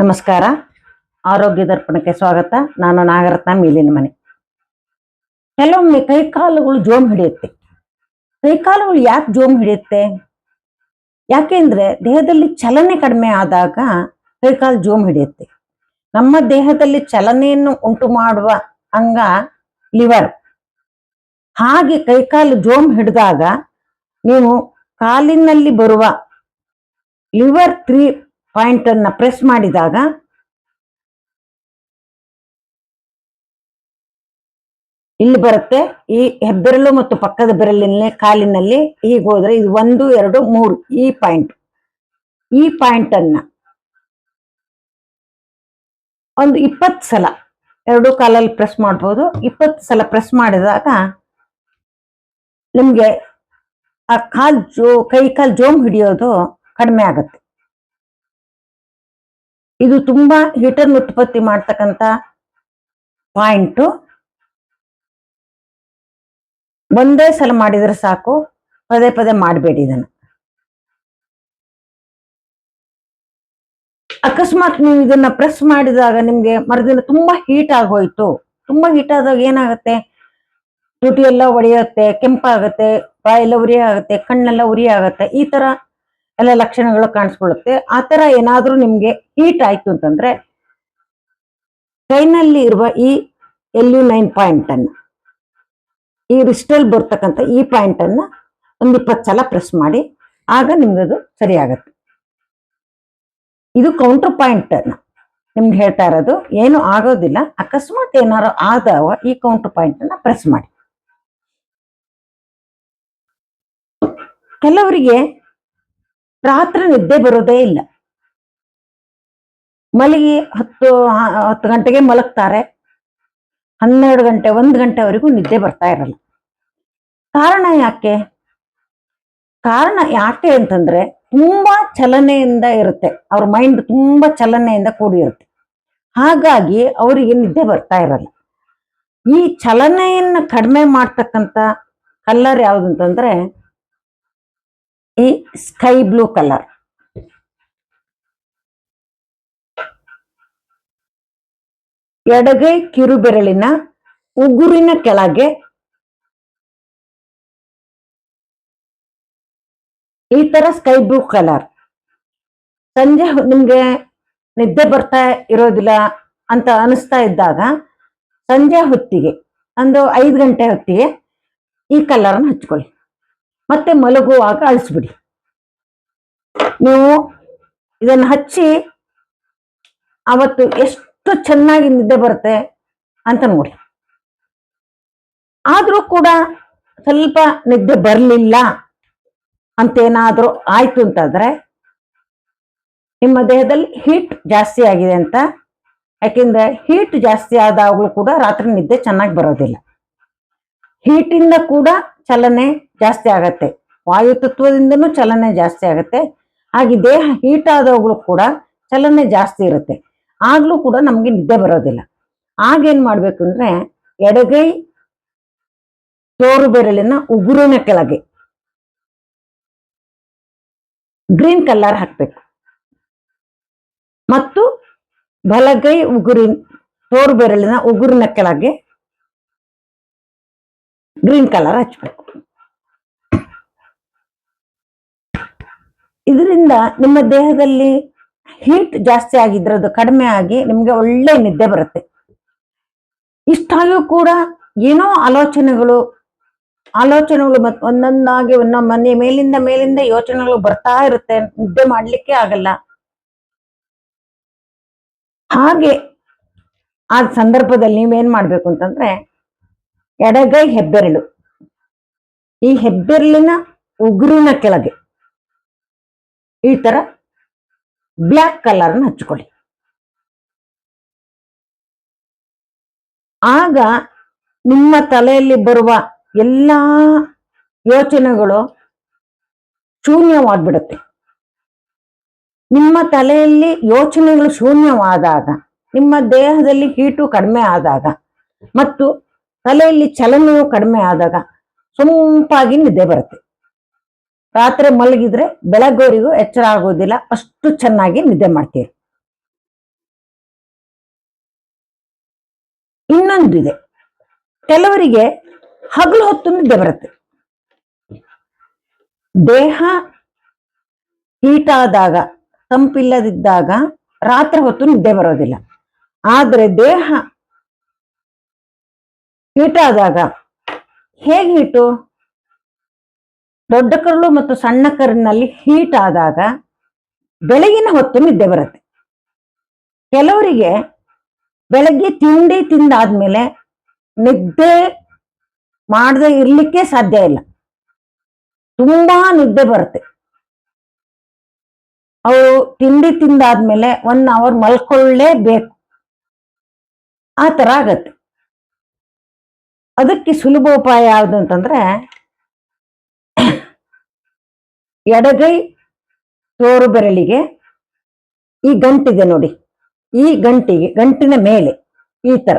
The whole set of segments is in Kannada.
ನಮಸ್ಕಾರ. ಆರೋಗ್ಯ ದರ್ಪಣಕ್ಕೆ ಸ್ವಾಗತ. ನಾನು ನಾಗರತ್ನ ಮೇಲಿನ ಮನೆ. ಕೆಲವೊಮ್ಮೆ ಕೈಕಾಲುಗಳು ಜೋಮ್ ಹಿಡಿಯುತ್ತೆ. ಕೈಕಾಲುಗಳು ಯಾಕೆ ಜೋಮ್ ಹಿಡಿಯುತ್ತೆ? ಯಾಕೆಂದ್ರೆ ದೇಹದಲ್ಲಿ ಚಲನೆ ಕಡಿಮೆ ಆದಾಗ ಕೈಕಾಲು ಜೋಮ್ ಹಿಡಿಯುತ್ತೆ. ನಮ್ಮ ದೇಹದಲ್ಲಿ ಚಲನೆಯನ್ನು ಉಂಟು ಮಾಡುವ ಅಂಗ ಲಿವರ್. ಹಾಗೆ ಕೈಕಾಲು ಜೋಮ್ ಹಿಡಿದಾಗ ನೀವು ಕಾಲಿನಲ್ಲಿ ಬರುವ ಲಿವರ್ ತ್ರೀ ಪಾಯಿಂಟ್ ಅನ್ನ ಪ್ರೆಸ್ ಮಾಡಿದಾಗ ಇಲ್ಲಿ ಬರುತ್ತೆ. ಈ ಹೆಬ್ಬೆರಳು ಮತ್ತು ಪಕ್ಕದ ಬೆರಳಿನ ಕಾಲಿನಲ್ಲಿ ಹೀಗೆ ಹೋದ್ರೆ ಇದು ಒಂದು, ಎರಡು, ಮೂರು ಈ ಪಾಯಿಂಟ್. ಈ ಪಾಯಿಂಟ್ ಅನ್ನ ಒಂದು ಇಪ್ಪತ್ತು ಸಲ ಎರಡು ಕಾಲಲ್ಲಿ ಪ್ರೆಸ್ ಮಾಡ್ಬೋದು. ಇಪ್ಪತ್ತು ಸಲ ಪ್ರೆಸ್ ಮಾಡಿದಾಗ ನಿಮ್ಗೆ ಆ ಕಾಲ್ ಜೋ, ಕೈ ಕಾಲು ಜೋಮ್ ಹಿಡಿಯೋದು ಕಡಿಮೆ ಆಗುತ್ತೆ. ಇದು ತುಂಬಾ ಹೀಟರ್ ಉತ್ಪತ್ತಿ ಮಾಡ್ತಕ್ಕಂತ ಪಾಯಿಂಟು ಒಂದೇ ಸಲ ಮಾಡಿದ್ರೆ ಸಾಕು, ಪದೇ ಪದೇ ಮಾಡಬೇಡಿ ಇದನ್ನು. ಅಕಸ್ಮಾತ್ ನೀವು ಇದನ್ನ ಪ್ರೆಸ್ ಮಾಡಿದಾಗ ನಿಮ್ಗೆ ಮರದಿನ ತುಂಬಾ ಹೀಟ್ ಆಗೋಯ್ತು ತುಂಬಾ ಹೀಟ್ ಆದಾಗ ಏನಾಗುತ್ತೆ? ತುಟಿ ಎಲ್ಲ ಒಡೆಯುತ್ತೆ, ಕೆಂಪಾಗುತ್ತೆ, ಬಾಯೆಲ್ಲ ಉರಿ ಆಗುತ್ತೆ ಕಣ್ಣೆಲ್ಲ ಉರಿ ಆಗುತ್ತೆ ಈ ತರ ಎಲ್ಲ ಲಕ್ಷಣಗಳು ಕಾಣಿಸ್ಕೊಳ್ಳುತ್ತೆ. ಆ ತರ ಏನಾದ್ರೂ ನಿಮ್ಗೆ ಹೀಟ್ ಆಯ್ತು ಅಂತಂದ್ರೆ ಕೈನಲ್ಲಿ ಇರುವ ಈ ಯು ನೈನ್ ಪಾಯಿಂಟ್ ಅನ್ನ, ಈ ರಿಸ್ಟಲ್ ಬರ್ತಕ್ಕಂಥ ಈ ಪಾಯಿಂಟ್ ಅನ್ನ ಒಂದ್ ಇಪ್ಪತ್ತು ಸಲ ಪ್ರೆಸ್ ಮಾಡಿ, ಆಗ ನಿಮ್ಗೆ ಅದು ಸರಿ ಆಗತ್ತೆ ಇದು ಕೌಂಟರ್ ಪಾಯಿಂಟ್ ಅನ್ನ. ನಿಮ್ಗೆ ಹೇಳ್ತಾ ಇರೋದು, ಏನು ಆಗೋದಿಲ್ಲ, ಅಕಸ್ಮಾತ್ ಏನಾರು ಆದವ ಈ ಕೌಂಟರ್ ಪಾಯಿಂಟ್ ಅನ್ನ ಪ್ರೆಸ್ ಮಾಡಿ. ಕೆಲವರಿಗೆ ರಾತ್ರಿ ನಿದ್ದೆ ಬರೋದೇ ಇಲ್ಲ. ಮಲಗಿ ಹತ್ತು ಹತ್ತು ಗಂಟೆಗೆ ಮಲಗ್ತಾರೆ. ಹನ್ನೆರಡು ಗಂಟೆ, ಒಂದು ಗಂಟೆವರೆಗೂ ನಿದ್ದೆ ಬರ್ತಾ ಇರಲ್ಲ. ಕಾರಣ ಯಾಕೆ? ಕಾರಣ ಯಾಕೆ ಅಂತಂದ್ರೆ ತುಂಬಾ ಚಲನೆಯಿಂದ ಇರುತ್ತೆ. ಅವ್ರ ಮೈಂಡ್ ತುಂಬಾ ಚಲನೆಯಿಂದ ಕೂಡಿರುತ್ತೆ. ಹಾಗಾಗಿ ಅವರಿಗೆ ನಿದ್ದೆ ಬರ್ತಾ ಇರಲ್ಲ. ಈ ಚಲನೆಯನ್ನ ಕಡಿಮೆ ಮಾಡ್ತಕ್ಕಂಥ ಕಲ್ಲರ್ ಯಾವ್ದು ಅಂತಂದ್ರೆ ಈ ಸ್ಕೈ ಬ್ಲೂ ಕಲರ್. ಎಡಗೈ ಕಿರುಬೆರಳಿನ ಉಗುರಿನ ಕೆಳಗೆ ಈ ತರ ಸ್ಕೈ ಬ್ಲೂ ಕಲರ್. ಸಂಜೆ ನಿಮ್ಗೆ ನಿದ್ದೆ ಬರ್ತಾ ಇರೋದಿಲ್ಲ ಅಂತ ಅನಿಸ್ತಾ ಇದ್ದಾಗ ಸಂಜೆ ಹೊತ್ತಿಗೆ, ಒಂದು ಐದು ಗಂಟೆ ಹೊತ್ತಿಗೆ ಈ ಕಲರ್ನ ಹಚ್ಕೊಳ್ಳಿ. ಮತ್ತೆ ಮಲಗುವಾಗ ಅಳಿಸ್ಬಿಡಿ. ನೀವು ಇದನ್ನು ಹಚ್ಚಿ ಅವತ್ತು ಎಷ್ಟು ಚೆನ್ನಾಗಿ ನಿದ್ದೆ ಬರುತ್ತೆ ಅಂತ ನೋಡಿ. ಆದರೂ ಕೂಡ ಸ್ವಲ್ಪ ನಿದ್ದೆ ಬರಲಿಲ್ಲ ಅಂತೇನಾದ್ರೂ ಆಯ್ತು ಅಂತಂದ್ರೆ ನಿಮ್ಮ ದೇಹದಲ್ಲಿ ಹೀಟ್ ಜಾಸ್ತಿ ಆಗಿದೆ ಅಂತ. ಯಾಕೆಂದ್ರೆ ಹೀಟ್ ಜಾಸ್ತಿ ಆದಾಗಲೂ ಕೂಡ ರಾತ್ರಿ ನಿದ್ದೆ ಚೆನ್ನಾಗಿ ಬರೋದಿಲ್ಲ. ಹೀಟಿಂದ ಕೂಡ ಚಲನೆ ಜಾಸ್ತಿ ಆಗತ್ತೆ. ವಾಯು ತತ್ವದಿಂದನೂ ಚಲನೆ ಜಾಸ್ತಿ ಆಗತ್ತೆ. ಹಾಗೆ ದೇಹ ಹೀಟ್ ಆದಾಗಲೂ ಕೂಡ ಚಲನೆ ಜಾಸ್ತಿ ಇರುತ್ತೆ. ಆಗ್ಲೂ ಕೂಡ ನಮಗೆ ನಿದ್ದೆ ಬರೋದಿಲ್ಲ. ಆಗೇನ್ ಮಾಡ್ಬೇಕು ಅಂದ್ರೆ ಎಡಗೈ ತೋರು ಬೆರಳಿನ ಉಗುರಿನ ಕೆಳಗೆ ಗ್ರೀನ್ ಕಲರ್ ಹಾಕ್ಬೇಕು. ಮತ್ತು ಬಲಗೈ ಉಗುರಿನ ತೋರು ಬೆರಳಿನ ಉಗುರಿನ ಕೆಳಗೆ ಗ್ರೀನ್ ಕಲರ್ ಹಚ್ಬೇಕು. ಇದರಿಂದ ನಿಮ್ಮ ದೇಹದಲ್ಲಿ ಹೀಟ್ ಜಾಸ್ತಿ ಆಗಿದ್ರೆ ಅದು ಕಡಿಮೆ ಆಗಿ ನಿಮ್ಗೆ ಒಳ್ಳೆ ನಿದ್ದೆ ಬರುತ್ತೆ. ಇಷ್ಟಾಗಿಯೂ ಕೂಡ ಏನೋ ಆಲೋಚನೆಗಳು ಆಲೋಚನೆಗಳು ಮತ್ ಒಂದೊಂದಾಗಿ ಒಂದೊಮ್ಮೆ ಮೇಲಿಂದ ಮೇಲಿಂದ ಯೋಚನೆಗಳು ಬರ್ತಾ ಇರುತ್ತೆ, ನಿದ್ದೆ ಮಾಡ್ಲಿಕ್ಕೆ ಆಗಲ್ಲ. ಹಾಗೆ ಆ ಸಂದರ್ಭದಲ್ಲಿ ನೀವೇನ್ ಮಾಡ್ಬೇಕು ಅಂತಂದ್ರೆ, ಎಡಗೈ ಹೆಬ್ಬೆರಳು. ಈ ಹೆಬ್ಬೆರಳಿನ ಉಗುರಿನ ಕೆಳಗೆ ಈ ತರ ಬ್ಲ್ಯಾಕ್ ಕಲರ್ನ ಹಚ್ಕೊಳ್ಳಿ. ಆಗ ನಿಮ್ಮ ತಲೆಯಲ್ಲಿ ಬರುವ ಎಲ್ಲ ಯೋಚನೆಗಳು ಶೂನ್ಯವಾಗ್ಬಿಡುತ್ತೆ. ನಿಮ್ಮ ತಲೆಯಲ್ಲಿ ಯೋಚನೆಗಳು ಶೂನ್ಯವಾದಾಗ, ನಿಮ್ಮ ದೇಹದಲ್ಲಿ ಹೀಟು ಕಡಿಮೆ ಆದಾಗ ಮತ್ತು ತಲೆಯಲ್ಲಿ ಚಲನೆಯು ಕಡಿಮೆ ಆದಾಗ, ಸೊಂಪಾಗಿ ನಿದ್ದೆ ಬರುತ್ತೆ. ರಾತ್ರಿ ಮಲಗಿದ್ರೆ ಬೆಳಗೋರಿಗೂ ಎಚ್ಚರ ಆಗೋದಿಲ್ಲ. ಅಷ್ಟು ಚೆನ್ನಾಗಿ ನಿದ್ದೆ ಮಾಡ್ತೀರಿ. ಇನ್ನೊಂದು ಇದೆ. ಕೆಲವರಿಗೆ ಹಗಲು ಹೊತ್ತು ನಿದ್ದೆ ಬರುತ್ತೆ. ದೇಹ ಹೀಟಾದಾಗ ತಂಪಿಲ್ಲದಿದ್ದಾಗ ರಾತ್ರಿ ಹೊತ್ತು ನಿದ್ದೆ ಬರೋದಿಲ್ಲ. ಆದರೆ ದೇಹ ಹೀಟಾದಾಗ ಹೇಗೆ ಹೀಟು? ದೊಡ್ಡ ಕರಳು ಮತ್ತು ಸಣ್ಣ ಕರಿನಲ್ಲಿ ಹೀಟ್ ಆದಾಗ ಬೆಳಗಿನ ಹೊತ್ತು ನಿದ್ದೆ ಬರುತ್ತೆ. ಕೆಲವರಿಗೆ ಬೆಳಗ್ಗೆ ತಿಂಡಿ ತಿಂದಾದ್ಮೇಲೆ ನಿದ್ದೆ ಮಾಡದೆ ಇರ್ಲಿಕ್ಕೆ ಸಾಧ್ಯ ಇಲ್ಲ. ತುಂಬಾ ನಿದ್ದೆ ಬರುತ್ತೆ. ಅವರು ತಿಂಡಿ ತಿಂದಾದ್ಮೇಲೆ ಒನ್ ಅವರ್ ಮಲ್ಕೊಳ್ಳೇಬೇಕು. ಆ ಥರ ಆಗತ್ತೆ. ಅದಕ್ಕೆ ಸುಲಭ ಉಪಾಯ ಯಾವುದು ಅಂತಂದ್ರೆ ಎಡಗೈ ತೋರು ಬೆರಳಿಗೆ ಈ ಗಂಟಿದೆ ನೋಡಿ. ಈ ಗಂಟಿಗೆ, ಗಂಟಿನ ಮೇಲೆ ಈ ತರ.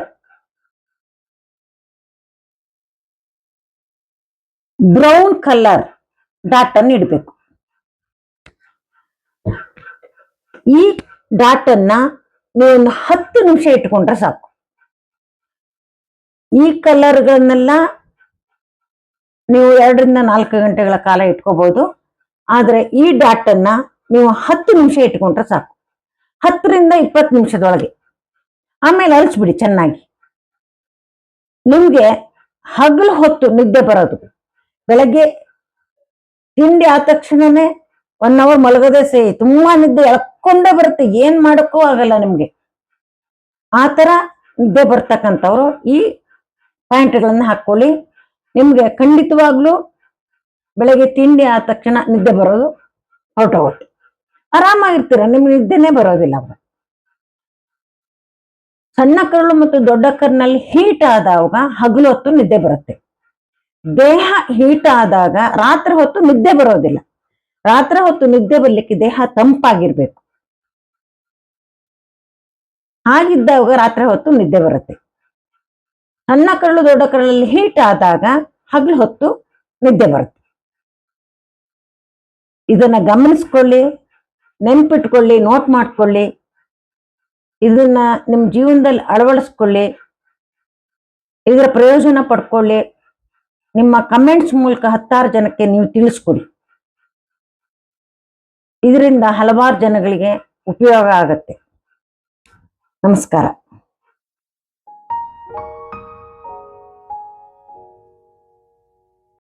ಬ್ರೌನ್ ಕಲರ್ ಡಾಟ್ ಅನ್ನು ಇಡಬೇಕು. ಈ ಡಾಟ್ ಅನ್ನ ನೀವು ಒಂದು ಹತ್ತು ನಿಮಿಷ ಇಟ್ಕೊಂಡ್ರೆ ಸಾಕು. ಈ ಕಲರ್ಗಳನ್ನೆಲ್ಲ ನೀವು ಎರಡರಿಂದ ನಾಲ್ಕು ಗಂಟೆಗಳ ಕಾಲ ಇಟ್ಕೋಬಹುದು ಆದ್ರೆ ಈ ಡಾಟ್ ಅನ್ನ ನೀವು ಹತ್ತು ನಿಮಿಷ ಇಟ್ಕೊಂಡ್ರೆ ಸಾಕು. ಹತ್ತರಿಂದ ಇಪ್ಪತ್ತು ನಿಮಿಷದೊಳಗೆ. ಆಮೇಲೆ ಅಳಿಸ್ಬಿಡಿ ಚೆನ್ನಾಗಿ. ನಿಮ್ಗೆ ಹಗಲು ಹೊತ್ತು ನಿದ್ದೆ ಬರೋದು. ಬೆಳಗ್ಗೆ ತಿಂಡಿ ಆದ ತಕ್ಷಣನೇ ಒನ್ ಅವರ್ ಮಲಗದೆ ಸೇ, ತುಂಬಾ ನಿದ್ದೆ ಎಳ್ಕೊಂಡೇ ಬರುತ್ತೆ. ಏನ್ ಮಾಡಕ್ಕೂ ಆಗಲ್ಲ ನಿಮ್ಗೆ. ಆ ತರ ನಿದ್ದೆ ಬರ್ತಕ್ಕಂಥವ್ರು ಈ ಪಾಯಿಂಟ್ಗಳನ್ನ ಹಾಕೊಳ್ಳಿ. ನಿಮ್ಗೆ ಖಂಡಿತವಾಗ್ಲೂ ಬೆಳಗ್ಗೆ ತಿಂಡಿ ಆದ ತಕ್ಷಣ ನಿದ್ದೆ ಬರೋದು ಹೊರಟೋಗುತ್ತೆ ಆರಾಮಾಗಿರ್ತೀರ, ನಿಮ್ಗೆ ನಿದ್ದೆನೇ ಬರೋದಿಲ್ಲ ಅವಾಗ ಸಣ್ಣ ಕರುಳು ಮತ್ತು ದೊಡ್ಡ ಕರ್ನಲ್ಲಿ ಹೀಟ್ ಆದಾಗ ಹಗಲು ಹೊತ್ತು ನಿದ್ದೆ ಬರುತ್ತೆ. ದೇಹ ಹೀಟ್ ಆದಾಗ ರಾತ್ರಿ ಹೊತ್ತು ನಿದ್ದೆ ಬರೋದಿಲ್ಲ. ರಾತ್ರಿ ಹೊತ್ತು ನಿದ್ದೆ ಬರ್ಲಿಕ್ಕೆ ದೇಹ ತಂಪಾಗಿರ್ಬೇಕು. ಹಾಗಿದ್ದಾಗ ರಾತ್ರಿ ಹೊತ್ತು ನಿದ್ದೆ ಬರುತ್ತೆ. ಸಣ್ಣ ಕರಳು ದೊಡ್ಡ ಕರಳಲ್ಲಿ ಹೀಟ್ ಆದಾಗ ಹಗಲು ಹೊತ್ತು ನಿದ್ದೆ ಬರುತ್ತೆ. ಇದನ್ನ ಗಮನಿಸ್ಕೊಳ್ಳಿ, ನೆನ್ಪಿಟ್ಕೊಳ್ಳಿ ನೋಟ್ ಮಾಡ್ಕೊಳ್ಳಿ. ಇದನ್ನ ನಿಮ್ಮ ಜೀವನದಲ್ಲಿ ಅಳವಡಿಸ್ಕೊಳ್ಳಿ. ಇದರ ಪ್ರಯೋಜನ ಪಡ್ಕೊಳ್ಳಿ. ನಿಮ್ಮ ಕಮೆಂಟ್ಸ್ ಮೂಲಕ ಹತ್ತಾರು ಜನಕ್ಕೆ ನೀವು ತಿಳಿಸ್ಕೊಡಿ. ಇದರಿಂದ ಹಲವಾರು ಜನಗಳಿಗೆ ಉಪಯೋಗ ಆಗತ್ತೆ. ನಮಸ್ಕಾರ.